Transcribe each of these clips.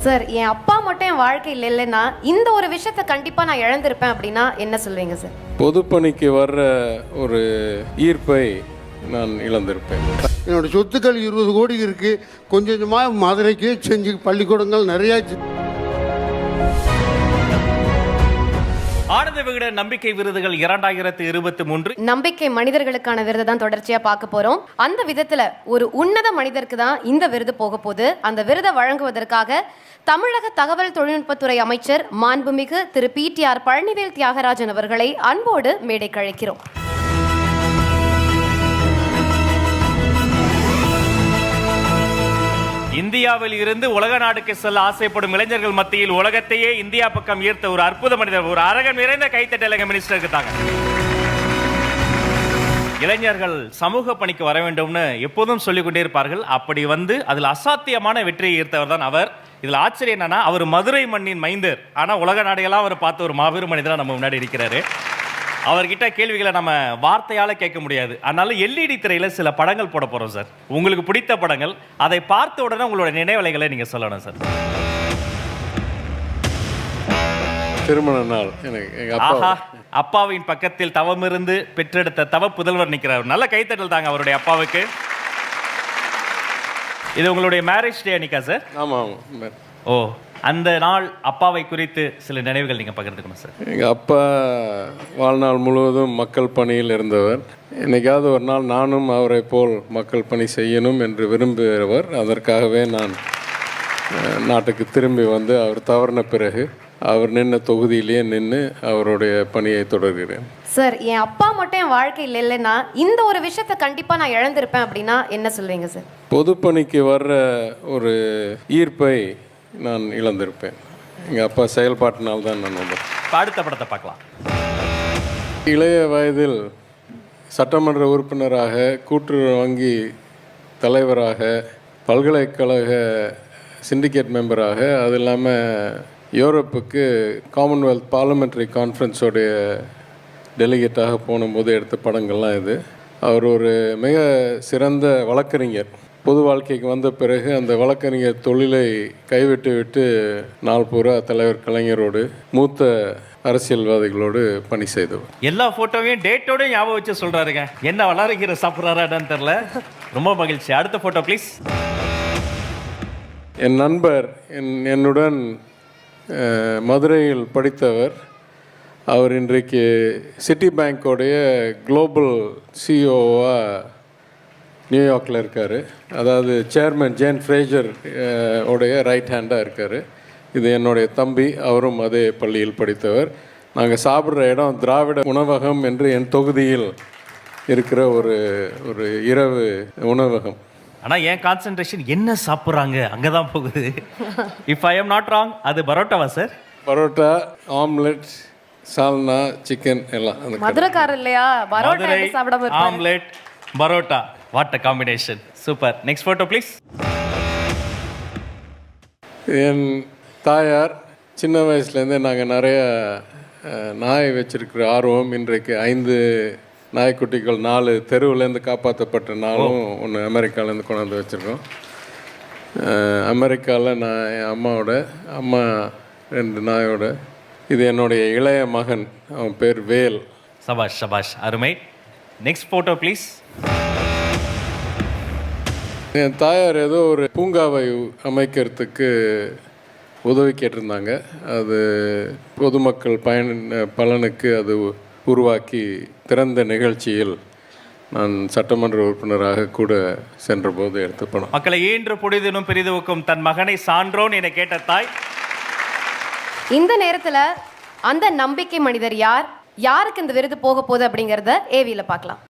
Sir என் அப்பா மட்டும் என் வாழ்க்கையில் இல்லைன்னா இந்த ஒரு விஷயத்த கண்டிப்பா நான் இழந்திருப்பேன் அப்படின்னா என்ன சொல்வீங்க சார்? பொதுப்பணிக்கு வர்ற ஒரு ஈர்ப்பை நான் இழந்திருப்பேன். என்னோட சொத்துக்கள் இருபது கோடி இருக்கு. கொஞ்சம் கொஞ்சமாக மதுரைக்கு செஞ்சு பள்ளிக்கூடங்கள் நிறையா ஆனந்த விகடன் நம்பிக்கை விருதுகள் இரண்டாயிரத்து இருபத்தி மூன்று. நம்பிக்கை மனிதர்களுக்கான விருதை தான் தொடர்ச்சியா பார்க்க போறோம். அந்த விதத்துல ஒரு உன்னத மனிதருக்கு தான் இந்த விருது போக போது அந்த விருதை வழங்குவதற்காக தமிழக தகவல் தொழில்நுட்பத்துறை அமைச்சர் மாண்புமிகு திரு P T R Palanivel Thiagarajan அவர்களை அன்போடு மேடைக்கு அழைக்கிறோம் இந்தியாவில் இருந்து உலக நாடுக்கு செல்ல ஆசைப்படும் இளைஞர்கள் மத்தியில் உலகத்தையே இந்தியா பக்கம் ஈர்த்த ஒரு அற்புத மனிதர் ஒரு அரகன் நிறைந்த கைத்தட்டலங்க மினிஸ்டருக்கு தாங்க. இளைஞர்கள் சமூக பணிக்கு வர வேண்டும்னு எப்போதும் சொல்லிக் கொண்டே இருப்பார்கள். அப்படி வந்து அதில் அசாத்தியமான வெற்றியை ஈர்த்தவர் தான் அவர். இதில் ஆச்சரியம் என்னன்னா அவர் மதுரை மண்ணின் மைந்தர். ஆனால் உலக நாடையெல்லாம் அவர் பார்த்த ஒரு மாபெரும் மனிதராக நம்ம முன்னாடி இருக்கிறாரு. அவர்கிட்ட கேள்விகளை நம்ம வார்த்தையால கேட்க முடியாது. அதனால எல்இடி திரையில சில படங்கள் போட போறோம் சார். உங்களுக்கு பிடித்த படங்கள் அதை பார்த்த உடனே உங்களோட நினைவலைகளை நீங்க சொல்லணும் சார். திருமண நாள். எனக்கு ஆஹா அப்பா அப்பாவின் பக்கத்தில் தவமிருந்து பெற்றெடுத்த தவ புதல்வர் நிற்கிறார் நல்ல கைத்தட்டல் தாங்க அவருடைய அப்பாவுக்கு. இது உங்களுடைய மேரேஜ் டே அன்னைக்கா சார்? ஆமாம் ஓ. அந்த நாள் அப்பாவை குறித்து சில நினைவுகள் நீங்க பகிர்ந்துக்கணும் சார் எங்கள் அப்பா வாழ்நாள் முழுவதும் மக்கள் பணியில் இருந்தவர். என்னைக்காவது ஒரு நாள் நானும் அவரை போல் மக்கள் பணி செய்யணும் என்று விரும்புகிறவர். அதற்காகவே நான் நாட்டுக்கு திரும்பி வந்து அவர் தவறின பிறகு அவர் நின்ன தொகுதியிலேயே நின்று அவருடைய பணியை தொடர்கிறேன். சார் என் அப்பா மட்டும் என் வாழ்க்கையில் இல்லைன்னா இந்த ஒரு விஷயத்த கண்டிப்பா நான் இழந்திருப்பேன் அப்படின்னா என்ன சொல்வீங்க சார் பொதுப்பணிக்கு வர்ற ஒரு ஈர்ப்பை நான் இழந்திருப்பேன். எங்கள் அப்பா செயல்பாட்டினால் தான் நான் இப்ப அடுத்த படத்தை பார்க்கலாம். இளைய வயதில் சட்டமன்ற உறுப்பினராக கூட்டுறவு வங்கி தலைவராக பல்கலைக்கழக சிண்டிகேட் மெம்பராக அது இல்லாமல் யூரோப்புக்கு காமன்வெல்த் பார்லிமெண்ட்ரி கான்ஃபரன்ஸோடைய டெலிகேட்டாக போனும்போது எடுத்த படங்கள்லாம் இது. அவர் ஒரு மிக சிறந்த வழக்கறிஞர். பொது வாழ்க்கைக்கு வந்த பிறகு அந்த வழக்கறிஞர் தொழிலை கைவிட்டு விட்டு நாள் பூரா தலைவர் கலைஞரோடு மூத்த அரசியல்வாதிகளோடு பணி செய்தவர். எல்லா போட்டோவையும் டேட்டோட ஞாபகம் வச்சு சொல்றாருங்க. என்ன வளருகிற சாப்பிட்றாரா என்னன்னு தெரியல. ரொம்ப மகிழ்ச்சி. அடுத்த போட்டோ ப்ளீஸ் என் நண்பர் என் என்னுடன் மதுரையில் படித்தவர். அவர் இன்றைக்கு சிட்டி பேங்க்கோடைய குளோபல் சிஓவாக நியூயார்க்கில் இருக்கார். அதாவது சேர்மன் ஜேன் ஃப்ரேஜர் உடைய ரைட் ஹேண்டாக இருக்கார். இது என்னுடைய தம்பி அவரும் அதே பள்ளியில் படித்தவர். நாங்கள் சாப்பிட்ற இடம் திராவிட உணவகம் என்று என் தொகுதியில் இருக்கிற ஒரு ஒரு இரவு உணவகம். ஆனா என் கான்சென்ட்ரேஷன் என்ன சாப்பிட்றாங்க? அங்கதான் போகுது. If I am not wrong அது பரோட்டாவா sir parotta omelette salna chicken எல்லாம். மதுரைக்காரர் இல்லையா? Parotta? Omelette parotta. What a combination super next photo please என் தாயார் சின்ன வயசுலேருந்தே நாங்கள் நிறைய நாய் வச்சிருக்கிற ஆர்வம். இன்றைக்கு ஐந்து நாய்க்குட்டிகள் நாலு தெருவுலேருந்து காப்பாற்றப்பட்ட நாளும் ஒன்று அமெரிக்காலேருந்து கொண்டாந்து வச்சுருக்கோம். அமெரிக்காவில் நான் என் அம்மாவோட அம்மா ரெண்டு நாயோட. இது என்னுடைய இளைய மகன். அவன் பேர் வேல். சபாஷ் சபாஷ். அருமை. நெக்ஸ்ட் போட்டோ ப்ளீஸ் என் தாயார் ஏதோ ஒரு பூங்காவை அமைக்கிறதுக்கு உதவி கேட்டிருந்தாங்க. அது பொதுமக்கள் பயன் பலனுக்கு அது உருவாக்கி திறந்த நிகழ்ச்சியில் நான் சட்டமன்ற உறுப்பினராக கூட சென்றபோது எடுத்த படம் மக்களை ஈன்று பொழுதினும் பெரிதுவுக்கும் தன் மகனை சான்றோன் என கேட்ட தாய். இந்த நேரத்துல அந்த நம்பிக்கை மனிதர் யார்? யாருக்கு இந்த விருது போக போகுது அப்படிங்கறத ஏவியில பார்க்கலாம்.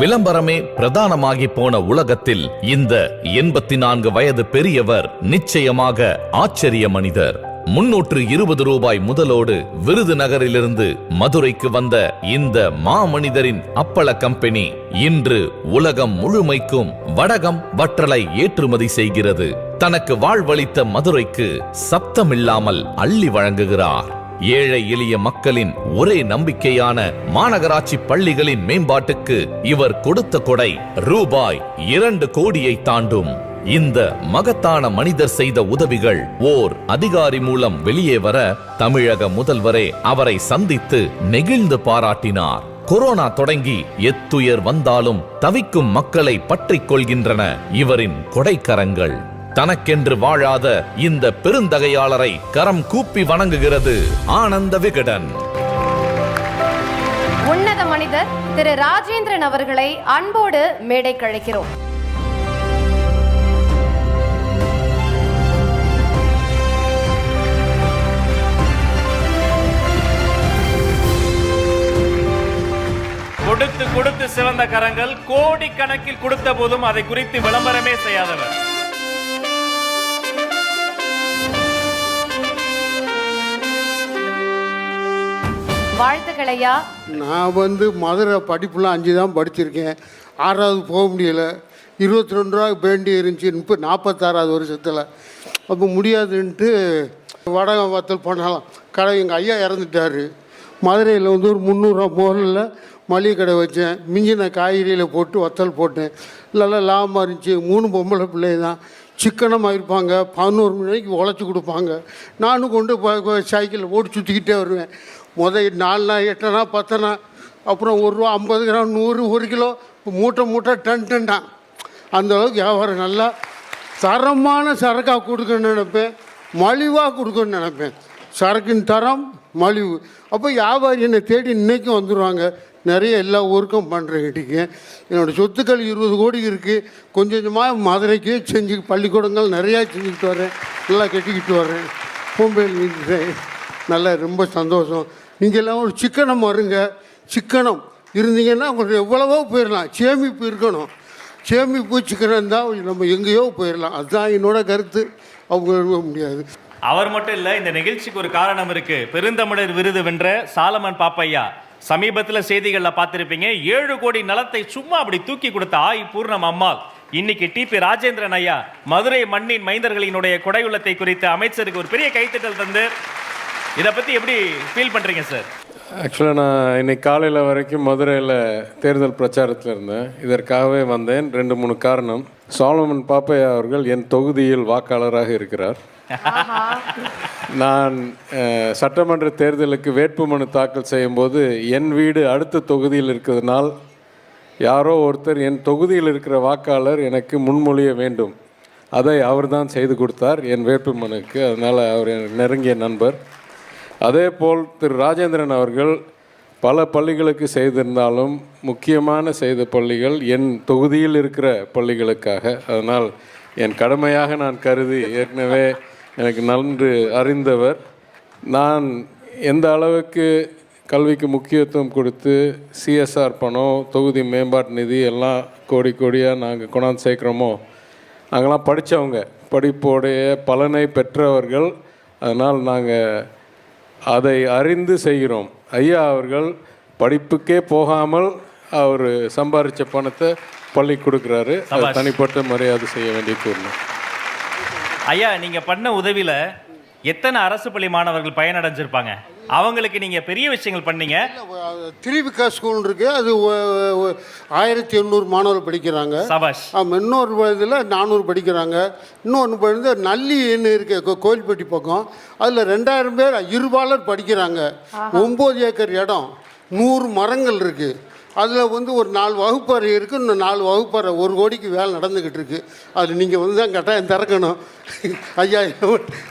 விளம்பரமே பிரதானமாகி போன உலகத்தில் இந்த எண்பத்தி நான்கு வயது பெரியவர் நிச்சயமாக ஆச்சரிய மனிதர். முன்னூற்று இருபது ரூபாய் முதலோடு விருதுநகரிலிருந்து மதுரைக்கு வந்த இந்த மாமனிதரின் அப்பள கம்பெனி இன்று உலகம் முழுமைக்கும் வடகம் வற்றலை ஏற்றுமதி செய்கிறது. தனக்கு வாழ்வளித்த மதுரைக்கு சப்தமில்லாமல் அள்ளி வழங்குகிறார். ஏழை எளிய மக்களின் ஒரே நம்பிக்கையான மாநகராட்சி பள்ளிகளின் மேம்பாட்டுக்கு இவர் கொடுத்த கொடை ரூபாய் இரண்டு கோடியை தாண்டும். இந்த மகத்தான மனிதர் செய்த உதவிகள் ஓர் அதிகாரி மூலம் வெளியே வர தமிழக முதல்வரே அவரை சந்தித்து நெகிழ்ந்து பாராட்டினார். கொரோனா தொடங்கி எத்துயர் வந்தாலும் தவிக்கும் மக்களை பற்றிக் கொள்கின்றன இவரின் கொடைக்கரங்கள். தனக்கென்று வாழாத இந்த பெருந்தகையாளரை கரம் கூப்பி வணங்குகிறது ஆனந்த விகடன். உன்னத மனிதர் திரு ராஜேந்திரன் அவர்களை அன்போடு மேடை கழைக்கிறோம் கொடுத்து கொடுத்து சிவந்த கரங்கள் கோடிக்கணக்கில் கொடுத்த போதும் அதை குறித்து விளம்பரமே செய்யாதவர். வாழ்த்துக்களையா? நான் வந்து மதுரை படிப்புலாம் அஞ்சு தான் படிச்சிருக்கேன். ஆறாவது போக முடியல. இருபத்தி ரெண்டு ரூபா வேண்டி இருந்துச்சு முப்பது நாற்பத்தாறாவது வருஷத்தில். அப்போ முடியாதுன்ட்டு வடகம் வத்தல் பண்ணலாம். கடை எங்கள் ஐயா இறந்துட்டார். மதுரையில் வந்து ஒரு முந்நூறுரூவா மோரில் மளிகை கடை வச்சேன். மிஞ்சின காய்கறியில் போட்டு வத்தல் போட்டேன். நல்லா லாபமாக இருந்துச்சு. மூணு பொம்பளை பிள்ளை தான் சிக்கனமாக இருப்பாங்க. பதினோரு மணிக்கு உழைச்சி கொடுப்பாங்க. நானும் கொண்டு சைக்கிளில் ஓடி சுற்றிக்கிட்டே வருவேன். முதல் நாலுனா எட்டனா பத்துனா அப்புறம் ஒரு ரூபா ஐம்பது கிராம் நூறு ஒரு கிலோ மூட்டை மூட்டை டன் டன்டான் அந்தளவுக்கு அந்த அளவுக்கு வியாபாரம் நல்லா தரமான சரக்காக கொடுக்கணும்னு நினைப்பேன். மலிவாக கொடுக்கணும்னு நினைப்பேன். சரக்கின் தரம் மலிவு. அப்போ வியாபாரி என்னை தேடி இன்றைக்கும் வந்துடுவாங்க நிறைய எல்லா ஊருக்கும் பண்ணுறேன் என்னோடய சொத்துக்கள் இருபது கோடி இருக்குது கொஞ்சம் கொஞ்சமாக மதுரைக்கு செஞ்சு பள்ளிக்கூடங்கள் நிறையா செஞ்சுக்கிட்டு வரேன் நல்லா கட்டிக்கிட்டு வரேன் பூம்பேல் நல்லா ரொம்ப சந்தோஷம். நீங்கள்லாம் ஒரு சிக்கனம் வருங்க. சிக்கனம். இருந்தீங்கன்னா உங்களுக்கு எவ்வளவோ போயிடலாம் சேமிப்பு இருக்கணும். சேமிப்பு சிக்கனம் தான் நம்ம எங்கேயோ போயிடலாம் அதுதான் என்னோட கருத்து. அவங்க எழுத முடியாது. அவர் மட்டும் இல்லை இந்த நிகழ்ச்சிக்கு ஒரு காரணம் இருக்கு. பெருந்தமிழர் விருது வென்ற சாலமன் பாப்பையா. சமீபத்தில் செய்திகளில் பார்த்துருப்பீங்க ஏழு கோடி நலத்தை சும்மா அப்படி தூக்கி கொடுத்த ஆய் பூர்ணம் அம்மாள். இன்னைக்கு டிபி ராஜேந்திரன் ஐயா மதுரை மண்ணின் மைந்தர்களினுடைய கொடையுள்ளத்தை குறித்து அமைச்சருக்கு ஒரு பெரிய கைத்தட்டல் தந்து இதை பத்தி எப்படி ஃபீல் பண்றீங்க சார் ஆக்சுவலாக நான் இன்னைக்கு காலையில் வரைக்கும் மதுரையில் தேர்தல் பிரச்சாரத்தில் இருந்தேன். இதற்காகவே வந்தேன். ரெண்டு மூணு காரணம். சாலமன் பாப்பையா அவர்கள் என் தொகுதியில் வாக்காளராக இருக்கிறார். நான் சட்டமன்ற தேர்தலுக்கு வேட்புமனு தாக்கல் செய்யும்போது என் வீடு அடுத்த தொகுதியில் இருக்கிறதுனால் யாரோ ஒருத்தர் என் தொகுதியில் இருக்கிற வாக்காளர் எனக்கு முன்மொழிய வேண்டும். அதை அவர்தான் செய்து கொடுத்தார் என் வேட்புமனுக்கு. அதனால் அவர் நெருங்கிய நண்பர். அதே போல் திரு ராஜேந்திரன் அவர்கள் பல பள்ளிகளுக்கு செய்திருந்தாலும் முக்கியமான செய்த பள்ளிகள் என் தொகுதியில் இருக்கிற பள்ளிகளுக்காக. அதனால் என் கடமையாக நான் கருதி ஏற்கனவே எனக்கு நன்று அறிந்தவர். நான் எந்த அளவுக்கு கல்விக்கு முக்கியத்துவம் கொடுத்து சிஎஸ்ஆர் பணம் தொகுதி மேம்பாட்டு நிதி எல்லாம் கோடி கோடியாக நாங்கள் கொண்டாந்து சேர்க்குறோமோ நாங்களாம் படித்தவங்க படிப்போடைய பலனை பெற்றவர்கள். அதனால் நாங்கள் அதை அறிந்து செய்கிறோம். ஐயா அவர்கள் படிப்புக்கே போகாமல் அவர் சம்பாரித்த பணத்தை பள்ளி கொடுக்குறாரு. அது. தனிப்பட்ட மரியாதை செய்ய வேண்டிய கூறணும் ஐயா நீங்க பண்ண உதவியில எத்தனை அரசு பள்ளி மாணவர்கள் பயனடைஞ்சிருப்பாங்க? அவங்களுக்கு நீங்க பெரிய விஷயங்கள் பண்ணீங்க. திருவிக்கா ஸ்கூல் இருக்குது அது ஆயிரத்தி எண்ணூறு மாணவர்கள் படிக்கிறாங்க. சபாஷ். ஆமாம் இன்னொரு இதில் நானூறு படிக்கிறாங்க. இன்னொன்று வந்து நல்லின்னு இருக்கு கோ- கோயில்பட்டி பக்கம். அதில் ரெண்டாயிரம் பேர் இருபாலர் படிக்கிறாங்க. ஒம்பது ஏக்கர் இடம். நூறு மரங்கள் இருக்குது அதில் வந்து ஒரு நாலு வகுப்பறை இருக்குது இன்னும் நாலு வகுப்பறை ஒரு கோடிக்கு வேலை நடந்துக்கிட்டு இருக்கு. அது நீங்கள் வந்து தான் கட்டாயம் திறக்கணும். ஐயா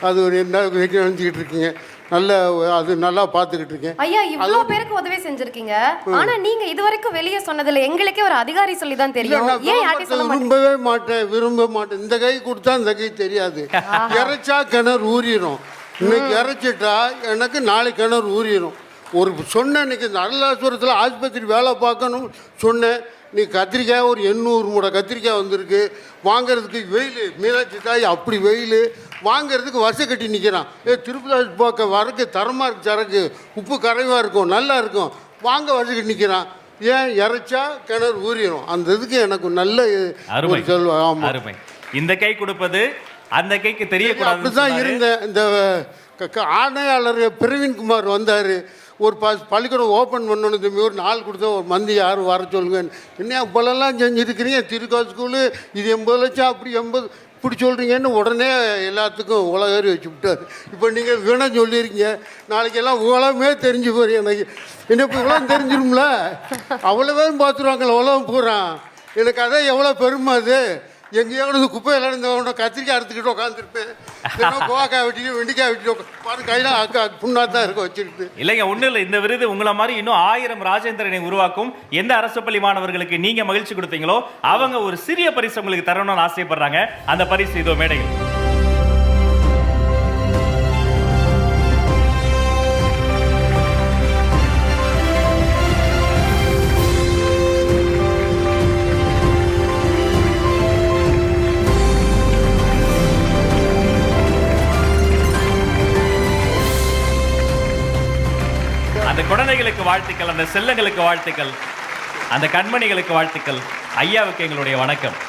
அது ஒரு என்ன நினச்சிக்கிட்டு இருக்கீங்க. நல்ல அது நல்லா பார்த்துக்கிட்டு இருக்கேன். ஐயா இவ்ளோ பேருக்கு உதவி செஞ்சிருக்கீங்க. ஆனா நீங்க இதுவரைக்கும் வெளியே சொன்னதுல எங்களுக்கே ஒரு அதிகாரி சொல்லி தான் தெரியும். நான் ஏன் யார்ட்டையும் சொல்ல மாட்டீங்க? விரும்பவே மாட்டேன் விரும்ப மாட்டேன். இந்த கை கொடுத்தா இந்த கை தெரியாது. இறைச்சா கிணறு ஊறிடும் இன்னைக்கு இறைச்சிட்டா எனக்கு நாளை கிணறு ஊறிடும் ஒரு சொன்னேன் இன்னைக்கு இந்த அருளாசுரத்தில் ஆஸ்பத்திரி வேலை பார்க்கணும் சொன்னேன். நீ கத்திரிக்காய் ஒரு எண்ணூறு மூடை கத்திரிக்காய் வந்திருக்கு. வாங்குறதுக்கு வெயில். மீனாட்சி தாய் அப்படி வெயில். வாங்குறதுக்கு வருஷம் கட்டி நிற்கிறான் ஏ திருப்பதி போக்க வரக்கு தரமாக இருக்கு சரக்கு. உப்பு கரைவாக இருக்கும் நல்லா இருக்கும். வாங்க வருஷம் கட்டி நிற்கிறான் ஏன் இறைச்சா கிணறு ஊறிடும் அந்த இதுக்கு எனக்கு நல்ல அருமை. ஆமாம் அருமை. இந்த கை கொடுப்பது அந்த கைக்கு அப்படி தெரியக்கூடாது தான் இருந்தேன். இந்த ஆணையாளர் பிரவீன்குமார் வந்தார். ஒரு ப பள்ளிக்கூடம் ஓப்பன் பண்ணணும் தம்பி ஒரு நாள் கொடுத்தா ஒரு மந்தி யாரும் வர சொல்லுங்க. என்ன இப்போலாம் செஞ்சுருக்கிறீங்க திருக்கா ஸ்கூலு இது எண்பது லட்சம் அப்படி எண்பது இப்படி சொல்கிறீங்கன்னு உடனே எல்லாத்துக்கும் உலகறி வச்சு விட்டார். இப்போ நீங்கள் வீணாக சொல்லியிருக்கீங்க நாளைக்கெல்லாம் உலகமே தெரிஞ்சு போய் எனக்கு. என்ன இப்போ உலகம் தெரிஞ்சிரும்ல? அவ்வளோவே பார்த்துருவாங்களே உலகம் பூரா. எனக்கு அதான் எவ்வளோ பெருமை அது. எங்கேயாவது குப்பையில் ஒன்று கத்திரிக்காய் அறுத்துக்கிட்டு உட்காந்துருப்பேன் கோவாக்காய் வெட்டிட்டு வெண்டிக்காய் வெட்டிட்டு பாரு கையில் அக்கா புண்ணா தான் இருக்க வச்சிருக்கு இல்லைங்க ஒண்ணும் இல்லை. இந்த விருது உங்களை மாதிரி இன்னும் ஆயிரம் ராஜேந்திரனை உருவாக்கும். எந்த அரசு பள்ளி மாணவர்களுக்கு நீங்கள் மகிழ்ச்சி கொடுத்தீங்களோ அவங்க ஒரு சிறிய பரிசு உங்களுக்கு தரணும்னு ஆசைப்படுறாங்க. அந்த பரிசு இதோ மேடையில். குழந்தைகளுக்கு வாழ்த்துக்கள் அந்த செல்லங்களுக்கு வாழ்த்துக்கள் அந்த கண்மணிகளுக்கு வாழ்த்துக்கள். ஐயாவுக்கு எங்களுடைய வணக்கம்.